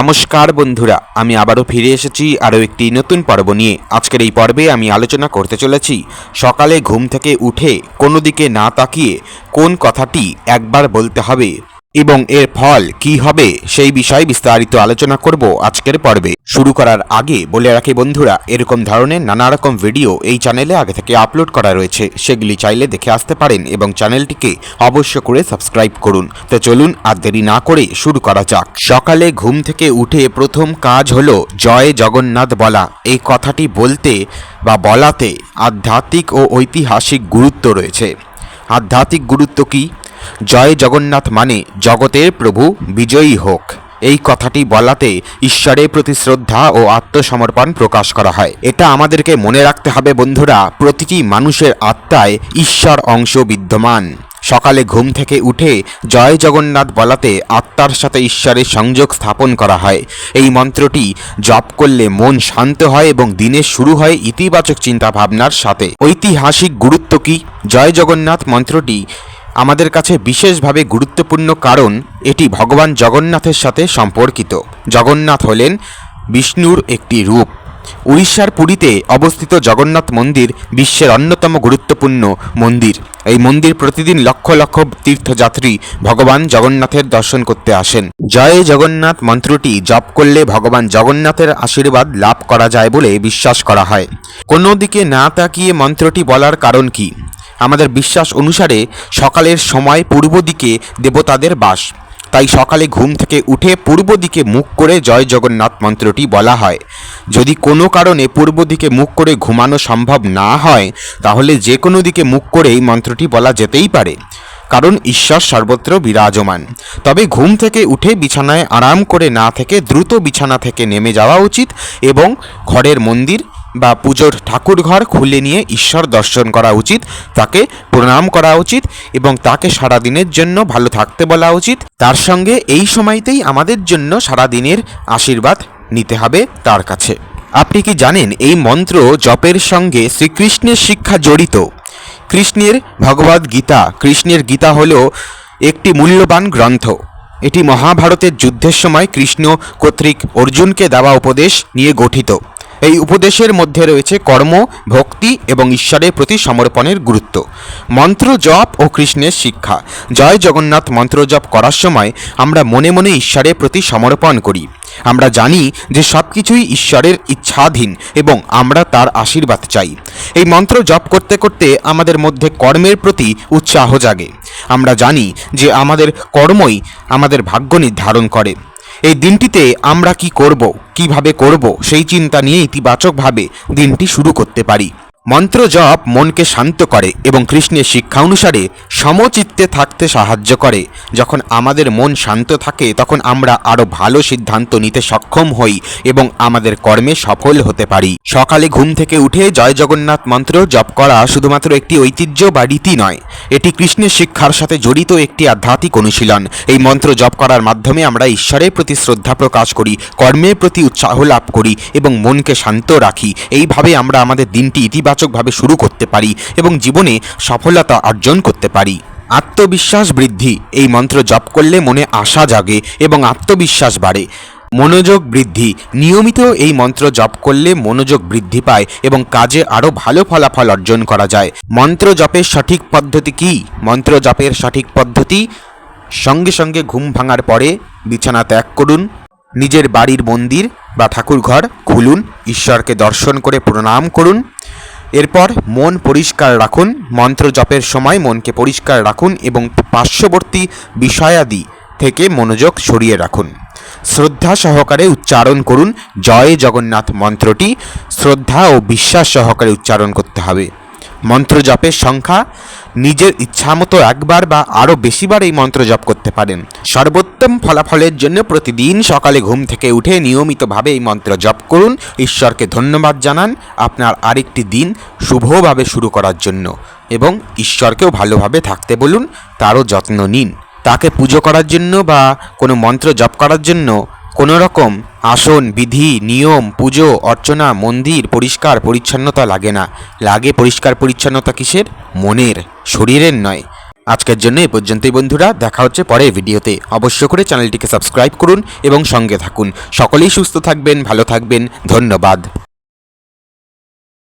নমস্কার বন্ধুরা, আমি আবারও ফিরে এসেছি আরও একটি নতুন পর্ব নিয়ে। আজকের এই পর্বে আমি আলোচনা করতে চলেছি, সকালে ঘুম থেকে উঠে কোনো দিকে না তাকিয়ে কোন কথাটি একবার বলতে হবে। এবং এর ফল কি হবে সেই বিষয়ে বিস্তারিত আলোচনা করব আজকের পর্বে। শুরু করার আগে বলে রাখি বন্ধুরা, এরকম ধরনের নানা রকম ভিডিও এই চ্যানেলে আগে থেকে আপলোড করা রয়েছে। সেগুলি চাইলে দেখে আসতে পারেন এবং চ্যানেলটিকে অবশ্য করে সাবস্ক্রাইব করুন। তো চলুন আর দেরি না করে শুরু করা যাক। সকালে ঘুম থেকে উঠে প্রথম কাজ হলো জয় জগন্নাথ বলা। এই কথাটি বলতে বা বলাতে আধ্যাত্মিক ও ঐতিহাসিক গুরুত্ব রয়েছে। আধ্যাত্মিক গুরুত্ব কি? জয় জগন্নাথ মানে জগতের প্রভু, বিজয়ী হোক। এই কথাটি বলাতে ঈশ্বরের প্রতি শ্রদ্ধা ও আত্মসমর্পণ প্রকাশ করা হয়। এটা আমাদেরকে মনে রাখতে হবে বন্ধুরা, প্রতিটি মানুষের আত্মায় ঈশ্বর অংশ বিদ্যমান। সকালে ঘুম থেকে উঠে জয় জগন্নাথ বলাতে আত্মার সাথে ঈশ্বরের সংযোগ স্থাপন করা হয়। এই মন্ত্রটি জপ করলে মন শান্ত হয় এবং দিনের শুরু হয় ইতিবাচক চিন্তা ভাবনার সাথে। ঐতিহাসিক গুরুত্ব কি? জয় জগন্নাথ মন্ত্রটি আমাদের কাছে বিশেষভাবে গুরুত্বপূর্ণ কারণ এটি ভগবান জগন্নাথের সাথে সম্পর্কিত। জগন্নাথ হলেন বিষ্ণুর একটি রূপ। উড়িষ্যার পুরীতে অবস্থিত জগন্নাথ মন্দির বিশ্বের অন্যতম গুরুত্বপূর্ণ মন্দির। এই মন্দির প্রতিদিন লক্ষ লক্ষ তীর্থযাত্রী ভগবান জগন্নাথের দর্শন করতে আসেন। জয় জগন্নাথ মন্ত্রটি জপ করলে ভগবান জগন্নাথের আশীর্বাদ লাভ করা যায় বলে বিশ্বাস করা হয়। কোনো দিকে না তাকিয়ে মন্ত্রটি বলার কারণ কি? আমাদের বিশ্বাস অনুসারে সকালের সময় পূর্ব দিকে দেবতাদের বাস। তাই সকালে ঘুম থেকে উঠে পূর্ব দিকে মুখ করে জয় জগন্নাথ মন্ত্রটি বলা হয়। যদি কোনো কারণে পূর্ব দিকে মুখ করে ঘুমানো সম্ভব না হয়, তাহলে যে কোনো দিকে মুখ করে এই মন্ত্রটি বলা যেতেই পারে। কারণ ঈশ্বর সর্বত্র বিরাজমান। তবে ঘুম থেকে উঠে বিছানায় আরাম করে না থেকে দ্রুত বিছানা থেকে নেমে যাওয়া উচিত এবং ঘরের মন্দির বা পুজোর ঠাকুর ঘর খুলে নিয়ে ঈশ্বর দর্শন করা উচিত, তাকে প্রণাম করা উচিত এবং তাকে সারা দিনের জন্য ভালো থাকতে বলা উচিত। তার সঙ্গে এই সময়তেই আমাদের জন্য সারা দিনের আশীর্বাদ নিতে হবে তার কাছে। আপনি কি জানেন এই মন্ত্র জপের সঙ্গে শ্রীকৃষ্ণের শিক্ষা জড়িত? কৃষ্ণের ভগবদ গীতা, কৃষ্ণের গীতা হল একটি মূল্যবান গ্রন্থ। এটি মহাভারতের যুদ্ধের সময় কৃষ্ণ কর্তৃক অর্জুনকে দেওয়া উপদেশ নিয়ে গঠিত। এই উপদেশের মধ্যে রয়েছে কর্ম, ভক্তি এবং ঈশ্বরের প্রতি সমর্পণের গুরুত্ব। মন্ত্র জপ ও কৃষ্ণের শিক্ষা। জয় জগন্নাথ মন্ত্র জপ করার সময় আমরা মনে মনে ঈশ্বরের প্রতি সমর্পণ করি। আমরা জানি যে সব কিছুই ঈশ্বরের ইচ্ছাধীন এবং আমরা তার আশীর্বাদ চাই। এই মন্ত্র জপ করতে করতে আমাদের মধ্যে কর্মের প্রতি উৎসাহ জাগে। আমরা জানি যে আমাদের কর্মই আমাদের ভাগ্য নির্ধারণ করে। এই দিনটিতে আমরা কি করব, কীভাবে করব, সেই চিন্তা নিয়ে ইতিবাচকভাবে দিনটি শুরু করতে পারি। মন্ত্র জপ মনকে শান্ত করে এবং কৃষ্ণের শিক্ষা অনুসারে সমচিত্তে থাকতে সাহায্য করে। যখন আমাদের মন শান্ত থাকে, তখন আমরা আরও ভালো সিদ্ধান্ত নিতে সক্ষম হই এবং আমাদের কর্মে সফল হতে পারি। সকালে ঘুম থেকে উঠে জয় জগন্নাথ মন্ত্র জপ করা শুধুমাত্র একটি ঐতিহ্য বা রীতি নয়। এটি কৃষ্ণের শিক্ষার সাথে জড়িত একটি আধ্যাত্মিক অনুশীলন। এই মন্ত্র জপ করার মাধ্যমে আমরা ঈশ্বরের প্রতি শ্রদ্ধা প্রকাশ করি, কর্মের প্রতি উৎসাহ লাভ করি এবং মনকে শান্ত রাখি। এইভাবে আমরা আমাদের দিনটি ইতিবাচকভাবে শুরু করতে পারি এবং জীবনে সফলতা অর্জন করতে পারি। আত্মবিশ্বাস বৃদ্ধি, এই মন্ত্র জপ করলে মনে আশা জাগে এবং আত্মবিশ্বাস বাড়ে। মনোযোগ বৃদ্ধি, নিয়মিত এই মন্ত্র জপ করলে মনোযোগ বৃদ্ধি পায় এবং কাজে আরও ভালো ফলাফল অর্জন করা যায়। মন্ত্র জপের সঠিক পদ্ধতি কী? মন্ত্র জপের সঠিক পদ্ধতি? সঙ্গে সঙ্গে ঘুম ভাঙার পরে বিছানা ত্যাগ করুন, নিজের বাড়ির মন্দির বা ঠাকুরঘর খুলুন, ঈশ্বরকে দর্শন করে প্রণাম করুন এরপর মন পরিষ্কার রাখুন মন্ত্র জপের সময় মনকে পরিষ্কার রাখুন এবং পার্শ্ববর্তী বিষয়াদি থেকে মনোযোগ সরিয়ে রাখুন। শ্রদ্ধা সহকারে উচ্চারণ করুন, জয় জগন্নাথ মন্ত্রটি। শ্রদ্ধা ও বিশ্বাস সহকারে উচ্চারণ করতে হবে। মন্ত্র জপের সংখ্যা নিজের ইচ্ছামতো একবার বা আরও বেশিবার এই মন্ত্র জপ করতে পারেন। সর্বোত্তম ফলাফলের জন্য প্রতিদিন সকালে ঘুম থেকে উঠে নিয়মিতভাবে এই মন্ত্র জপ করুন। ঈশ্বরকে ধন্যবাদ জানান আপনার আরেকটি দিন শুভভাবে শুরু করার জন্য এবং ঈশ্বরকেও ভালোভাবে থাকতে বলুন, তারও যত্ন নিন। তাকে পুজো করার জন্য বা কোনো মন্ত্র জপ করার জন্য কোনো রকম আসন, বিধি, নিয়ম, পুজো, অর্চনা, মন্দির, পরিষ্কার, পরিচ্ছন্নতা লাগে না। লাগে পরিষ্কার, পরিচ্ছন্নতা কিসের? মনের, শরীরের নয়। আজকের জন্য এ পর্যন্তই বন্ধুরা, দেখা হচ্ছে পরে ভিডিওতে। অবশ্য করে চ্যানেলটিকে সাবস্ক্রাইব করুন এবং সঙ্গে থাকুন। সকলেই সুস্থ থাকবেন, ভালো থাকবেন। ধন্যবাদ।